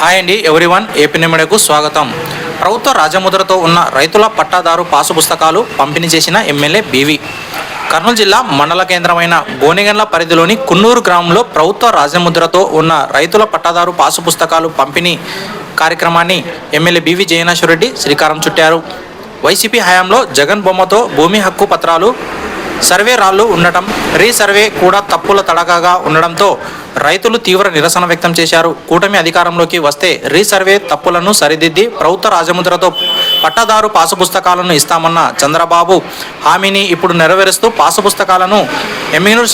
Hi అండి everyone. AP నిమిడకు స్వాగతం. ప్రభుత్వ రాజముద్రతో ఉన్న రైతుల పట్టాదారు పాసు పుస్తకాలు పంపిణీ చేసిన ఎమ్మెల్యే బీవి. కర్నూలు జిల్లా మండల కేంద్రమైన గోనెగండ్ల పరిధిలోని కున్నూరు గ్రామంలో ప్రభుత్వ రాజముద్రతో ఉన్న రైతుల పట్టాదారు పాసు పుస్తకాలు పంపిణీ కార్యక్రమాన్ని ఎమ్మెల్యే బీవి జయనాశ్వరరెడ్డి శ్రీకారం చుట్టారు. వైసీపీ హయాంలో జగన్ బొమ్మతో భూమి హక్కు పత్రాలు సర్వే రాళ్ళు ఉండటం రీసర్వే కూడా తప్పుల తడకగా ఉండడంతో రైతులు తీవ్ర నిరసన వ్యక్తం చేశారు. కూటమి అధికారంలోకి వస్తే రీసర్వే తప్పులను సరిదిద్ది ప్రభుత్వ రాజముద్రతో పట్టదారు పాసు పుస్తకాలను ఇస్తామన్న చంద్రబాబు హామీని ఇప్పుడు నెరవేరుస్తూ పాసు పుస్తకాలను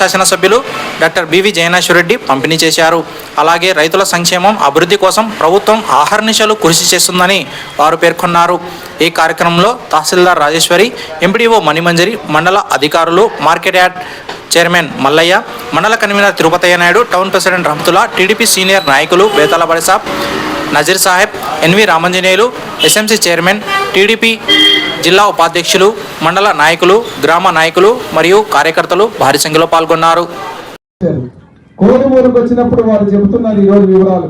శాసనసభ్యులు డాక్టర్ బివి జయనాశ్వరరెడ్డి పంపిణీ చేశారు. అలాగే రైతుల సంక్షేమం అభివృద్ధి కోసం ప్రభుత్వం ఆహర్నిశలు కృషి చేస్తుందని వారు పేర్కొన్నారు. ఈ కార్యక్రమంలో తహసీల్దార్ రాజేశ్వరి ఎంపీడీఓ మణిమంజరి మండల అధికారులు మార్కెట్ యార్డ్ చైర్మన్ మల్లయ్య మండల convener Tirupathaiah Naidu town president Rahamathulla TDP senior నాయకులు Betala Badisab Nazeer Saheb NV Ramanjaneyulu SMC chairman TDP జిల్లా ఉపాధ్యక్షులు మండల నాయకులు గ్రామ నాయకులు మరియు కార్యకర్తలు భారీ సంఖ్యలో పాల్గొన్నారు. కోడుమూరుకు వచ్చినప్పుడు వారు చెబుతున్నారు ఈ రోజు వివరాలు.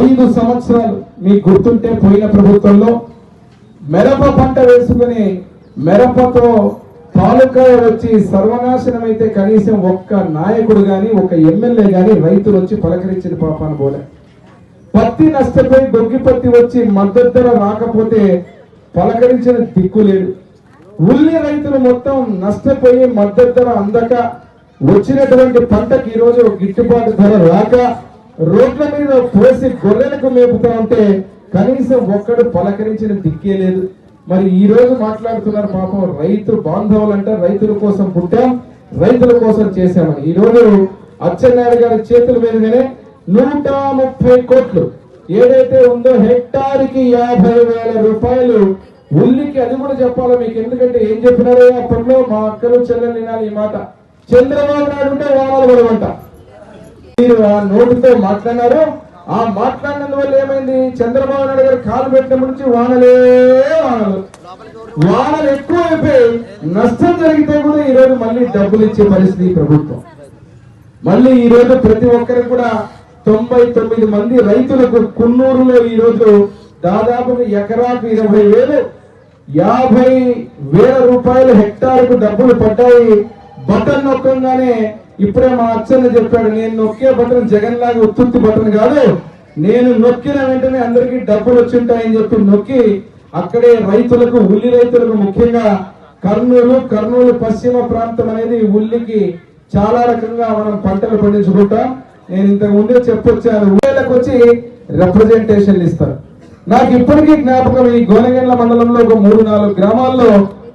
ఐదు సంవత్సరాలు మీకు గుర్తుంటే పోయిన ప్రభుత్వంలో మిరప పంట వేసుకుని మిరపతో తాలూకాయ వచ్చి సర్వనాశనం అయితే కనీసం ఒక్క నాయకుడు కానీ ఒక ఎమ్మెల్యే కానీ రైతులు వచ్చి పలకరించిన పాపాను పోలే పత్తి నష్టపోయి దొంగి పత్తి వచ్చి మద్దతు ధర రాకపోతే పలకరించిన దిక్కు లేదు. ఉల్లి రైతులు మొత్తం నష్టపోయి మద్దతు ధర అందక వచ్చినటువంటి పంటకి ఈరోజు గిట్టుబాటు ధర రాక రోడ్ల మీద పోసి గొర్రెలకు మేపుతా ఉంటే కనీసం ఒక్కడు పలకరించిన దిక్కే లేదు. మరి ఈ రోజు మాట్లాడుతున్నారు పాపం రైతు బాంధవులంట రైతుల కోసం పుట్టాం రైతుల కోసం చేశామని. ఈ రోజు అచ్చెన్నాయుడు గారి చేతుల మీదుగానే నూట ముప్పై కోట్లు. ఏదైతే ఉందో హెక్టార్కి యాభై వేల రూపాయలు. ఉల్లికి అది కూడా చెప్పాలి మీకు? ఎందుకంటే ఏం చెప్పినారో అప్పట్లో మా అక్కలు చెల్లెలు వినాలి ఈ మాట. చంద్రబాబు నాయుడు ఉంటే వారాలు పడమంట మీరు ఆ నోటితో మాట్లాడినారు. ఆ మాట్లాడినందువల్ల ఏమైంది? చంద్రబాబు నాయుడు గారు కాలు పెట్టినప్పటి నుంచి వానలే వానలు. వానలు ఎక్కువ అయిపోయి నష్టం జరిగితే కూడా ఈ రోజు మళ్ళీ డబ్బులు ఇచ్చే పరిస్థితి ప్రభుత్వం. మళ్ళీ ఈ రోజు ప్రతి ఒక్కరికి కూడా తొంభై తొమ్మిది మంది రైతులకు కున్నూరులో ఈ రోజు దాదాపు ఎకరాకు ఇరవై వేలు యాభై వేల రూపాయలు హెక్టార్కు డబ్బులు పడ్డాయి. బటన్ నొక్కంగానే ఇప్పుడే మా అచ్చన్న చెప్పాడు నేను నొక్కే బటన్ జగన్ లాగా ఉత్తుత్తి బటన్ కాదు. నేను నొక్కిన వెంటనే అందరికీ డబ్బులు వచ్చింటాయని చెప్పి నొక్కి అక్కడే రైతులకు ఉల్లి రైతులకు ముఖ్యంగా కర్నూలు కర్నూలు పశ్చిమ ప్రాంతం అనేది ఉల్లికి చాలా రకంగా మనం పంటలు పండించుకుంటాం. నేను ఇంతకు ముందే చెప్పొచ్చాను. ఊళ్ళకి వచ్చి రిప్రజెంటేషన్లు ఇస్తారు. నాకు ఇప్పటికీ జ్ఞాపకం ఈ గోనగండ్ల మండలంలో ఒక మూడు నాలుగు గ్రామాల్లో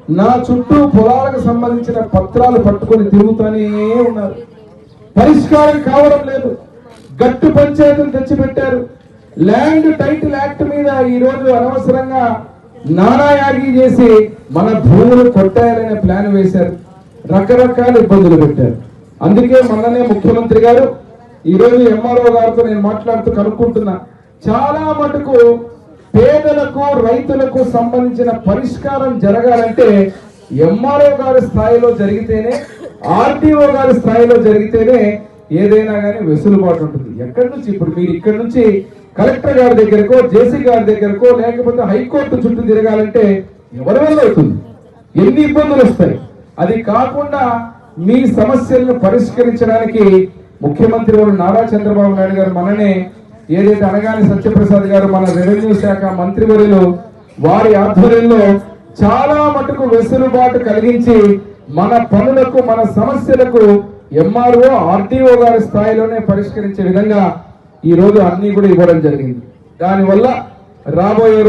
నా చుట్టూ పొలాలకు సంబంధించిన పత్రాలు పట్టుకొని తిరుగుతూనే ఉన్నారు. పరిష్కారం కావడం లేదు. గట్టు పంచాయతీలు తెచ్చిపెట్టారు. ల్యాండ్ టైటిల్ యాక్ట్ మీద ఈ రోజు అనవసరంగా నానాయాగి చేసి మన భూములు కొట్టాయాలనే ప్లాన్ వేశారు. రకరకాల ఇబ్బందులు పెట్టారు. అందుకే మననే ముఖ్యమంత్రి గారు ఈ రోజు ఎంఆర్ఓ గారితో నేను మాట్లాడుతూ కనుక్కుంటున్నా చాలా మటుకు పేదలకు రైతులకు సంబంధించిన పరిష్కారం జరగాలంటే ఎంఆర్ఓ గారి స్థాయిలో జరిగితేనే ఆర్టీఓ గారి స్థాయిలో జరిగితేనే ఏదైనా కానీ వెసులుబాటు ఉంటుంది. ఎక్కడి నుంచి? ఇప్పుడు మీరు ఇక్కడి నుంచి కలెక్టర్ గారి దగ్గరకో జేసీ గారి దగ్గరకో లేకపోతే హైకోర్టు చుట్టూ తిరగాలంటే ఎవరి వల్ల అవుతుంది? ఎన్ని ఇబ్బందులు వస్తాయి? అది కాకుండా మీ సమస్యలను పరిష్కరించడానికి ముఖ్యమంత్రి వారు నారా చంద్రబాబు నాయుడు గారు మననే ఏదైతే అనగాని సత్యప్రసాద్ గారు మన రెవెన్యూ శాఖ మంత్రివర్యులు వారి ఆధ్వర్యంలో చాలా మటుకు వెసులుబాటు కలిగించి మన పనులకు మన సమస్యలకు ఎంఆర్ఓ ఆర్టీఓ గారి స్థాయిలోనే పరిష్కరించే విధంగా ఈ రోజు అన్ని కూడా ఇవ్వడం జరిగింది. దానివల్ల రాబోయే